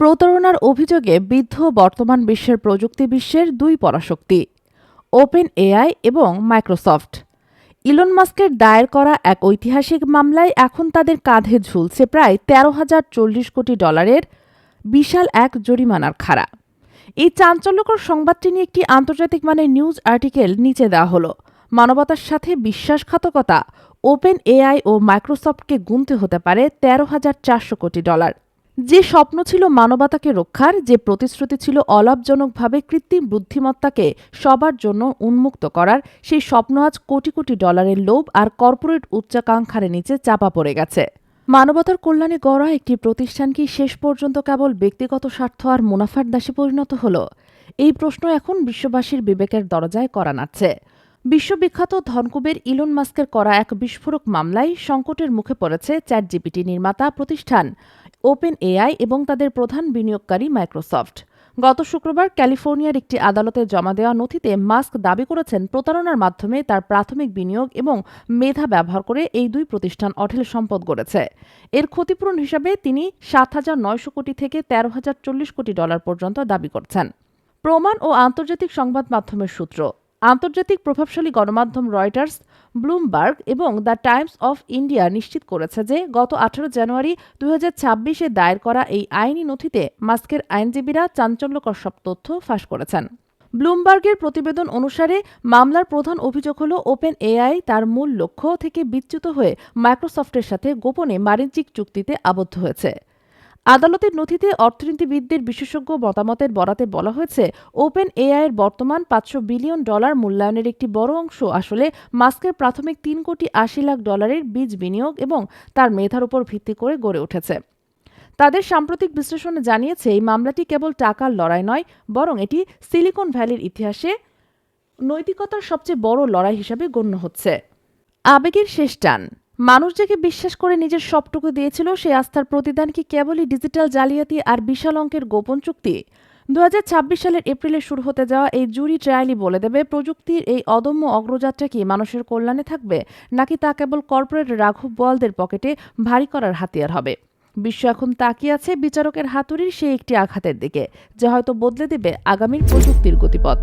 প্রতারণার অভিযোগে বিদ্ধ বর্তমান বিশ্বের প্রযুক্তি বিশ্বের দুই পরাশক্তি ওপেন এআই এবং মাইক্রোসফট। ইলন মাস্কের দায়ের করা এক ঐতিহাসিক মামলায় এখন তাদের কাঁধে ঝুলছে প্রায় তেরো হাজার চল্লিশ কোটি ডলারের বিশাল এক জরিমানার খাড়া। এই চাঞ্চল্যকর সংবাদটি নিয়ে একটি আন্তর্জাতিক মানের নিউজ আর্টিকেল নিচে দেওয়া হলো। মানবতার সাথে বিশ্বাসঘাতকতা ওপেন এআই ও মাইক্রোসফটকে গুনতে হতে পারে তেরো হাজার চারশো কোটি ডলার। যে স্বপ্ন ছিল মানবতাকে রক্ষার, যে প্রতিশ্রুতি ছিল অলাভজনকভাবে কৃত্রিম বুদ্ধিমত্তাকে সবার জন্য উন্মুক্ত করার, সেই স্বপ্ন আজ কোটি কোটি ডলারের লোভ আর কর্পোরেট উচ্চাকাঙ্ক্ষার নিচে চাপা পড়ে গেছে। মানবতার কল্যাণে গড়া একটি প্রতিষ্ঠান কি শেষ পর্যন্ত কেবল ব্যক্তিগত স্বার্থ আর মুনাফার দাসে পরিণত হল? এই প্রশ্ন এখন বিশ্ববাসীর বিবেকের দরজায় করা নাড়ছে বিশ্ববিখ্যাত ধনকুবের ইলন মাস্কের করা এক বিস্ফোরক মামলায় সংকটের মুখে পড়েছে চ্যাট জিপিটি নির্মাতা প্রতিষ্ঠান ওপেন এআই এবং তাদের প্রধান বিনিয়োগকারী মাইক্রোসফট। গত শুক্রবার ক্যালিফোর্নিয়ার একটি আদালতে জমা দেওয়া নথিতে মাস্ক দাবি করেছেন প্রতারণার মাধ্যমে তার প্রাথমিক বিনিয়োগ এবং মেধা ব্যবহার করে এই দুই প্রতিষ্ঠান অঢেল সম্পদ গড়েছে। এর ক্ষতিপূরণ হিসাবে তিনি সাত হাজার নয়শো কোটি থেকে তেরো হাজার চল্লিশ কোটি ডলার পর্যন্ত দাবি করছেন। প্রমাণ ও আন্তর্জাতিক সংবাদ মাধ্যমের সূত্র। আন্তর্জাতিক প্রভাবশালী গণমাধ্যম রয়টার্স, ব্লুমবার্গ এবং দ্য টাইমস অফ ইন্ডিয়া নিশ্চিত করেছে যে গত আঠারো জানুয়ারি দুই ছাব্বিশে দায়ের করা এই আইনি নথিতে মাস্কের আইনজীবীরা চাঞ্চল্যকর সব তথ্য ফাঁস করেছেন। ব্লুমবার্গের প্রতিবেদন অনুসারে মামলার প্রধান অভিযোগ হল ওপেন এআই তার মূল লক্ষ্য থেকে বিচ্যুত হয়ে মাইক্রোসফটের সাথে গোপনে বাণিজ্যিক চুক্তিতে আবদ্ধ হয়েছে। আদালতের নথিতে অর্থনীতিবিদদের বিশেষজ্ঞ মতামতের বরাতে বলা হয়েছে, ওপেন এআইয়ের বর্তমান পাঁচশো বিলিয়ন ডলার মূল্যায়নের একটি বড় অংশ আসলে মাস্কের প্রাথমিক তিন কোটি আশি লাখ ডলারের বীজ বিনিয়োগ এবং তার মেধার উপর ভিত্তি করে গড়ে উঠেছে। তাদের সাম্প্রতিক বিশ্লেষণে জানিয়েছে, এই মামলাটি কেবল টাকার লড়াই নয়, বরং এটি সিলিকন ভ্যালির ইতিহাসে নৈতিকতার সবচেয়ে বড় লড়াই হিসাবে গণ্য হচ্ছে। আবেগের শেষ টান। মানুষ যাকে বিশ্বাস করে নিজের সবটুকু দিয়েছিল সেই আস্থার প্রতিদান কি কেবলই ডিজিটাল জালিয়াতি আর বিশাল অঙ্কের গোপন চুক্তি? দু হাজার ছাব্বিশ সালের এপ্রিলে শুরু হতে যাওয়া এই জুরি ট্রায়ালই বলে দেবে, প্রযুক্তির এই অদম্য অগ্রযাত্রা কি মানুষের কল্যাণে থাকবে, নাকি তা কেবল কর্পোরেট রাঘব বোয়ালদের পকেটে ভারী করার হাতিয়ার হবে? বিশ্ব এখন তাকিয়ে আছে বিচারকের হাতুড়ির সেই একটি আঘাতের দিকে, যা হয়তো বদলে দেবে আগামীর প্রযুক্তির গতিপথ।